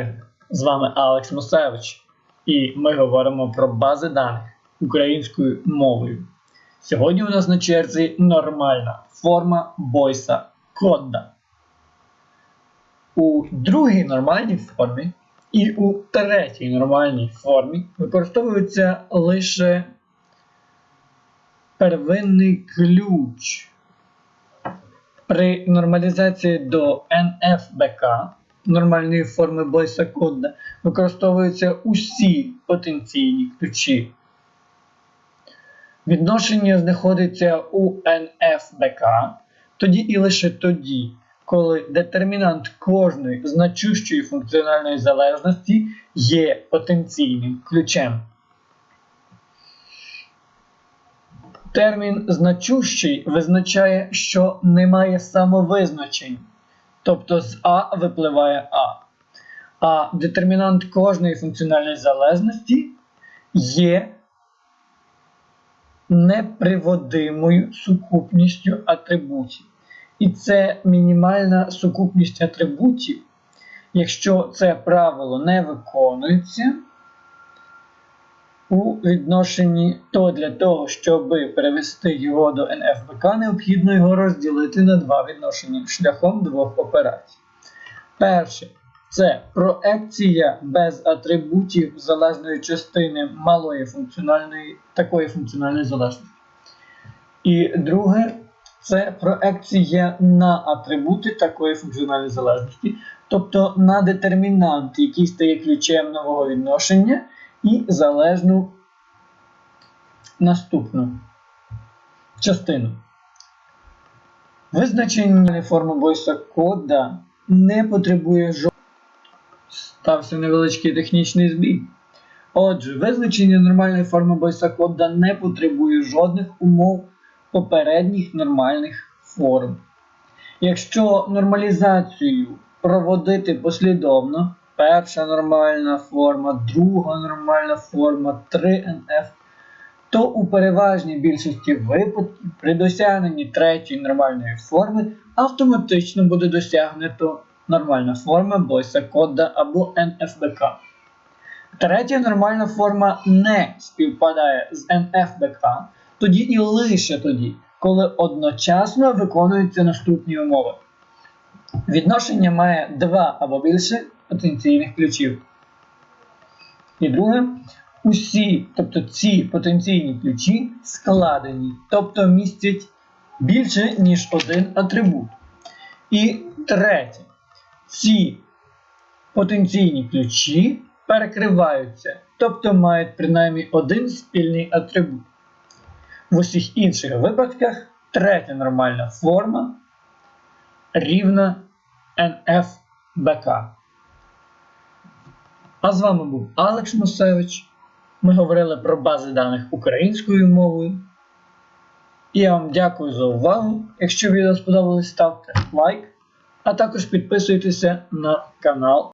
Вітаю! З вами Алекс Мусевич, і ми говоримо про бази даних українською мовою. Сьогодні у нас на черзі нормальна форма бойса кодда. У другій нормальній формі і у третій нормальній формі використовується лише первинний ключ. При нормалізації до NFBK нормальної форми бойса кода використовуються усі потенційні ключі. Відношення знаходиться у NFBK тоді і лише тоді, коли детермінант кожної значущої функціональної залежності є потенційним ключем. Термін значущий визначає, що немає самовизначень, тобто з А випливає А. А детермінант кожної функціональної залежності є неприводимою сукупністю атрибутів. І це мінімальна сукупність атрибутів. Якщо це правило не виконується, у відношенні, то для того, щоб перевести його до NFBK, необхідно його розділити на два відношення шляхом двох операцій. Перше це проекція без атрибутів залежної частини малої функціональної такої функціональної залежності. І друге це проекція на атрибути такої функціональної залежності, тобто на детермінант, який стає ключем нового відношення і залежну наступну частину. Визначення форми бойса кода не потребує жодного. Стався невеличкий технічний збій. Отже, визначення нормальної форми бойса кода не потребує жодних умов попередніх нормальних форм. Якщо нормалізацію проводити послідовно, перша нормальна форма, друга нормальна форма, 3NF, то у переважній більшості випадків при досягненні третьої нормальної форми автоматично буде досягнуто нормальна форма бойса кода або NFBK. Третя нормальна форма не співпадає з NFBK, тоді і лише тоді, коли одночасно виконуються наступні умови. Відношення має два або більше потенційних ключів. І друге, усі, тобто ці потенційні ключі складені, тобто містять більше, ніж один атрибут. І третє, ці потенційні ключі перекриваються, тобто мають принаймні один спільний атрибут. В усіх інших випадках третя нормальна форма рівна NFBK. А з вами був Алекс Мусевич. Ми говорили про бази даних українською мовою. І я вам дякую за увагу. Якщо відео сподобалось, ставте лайк, а також підписуйтеся на канал.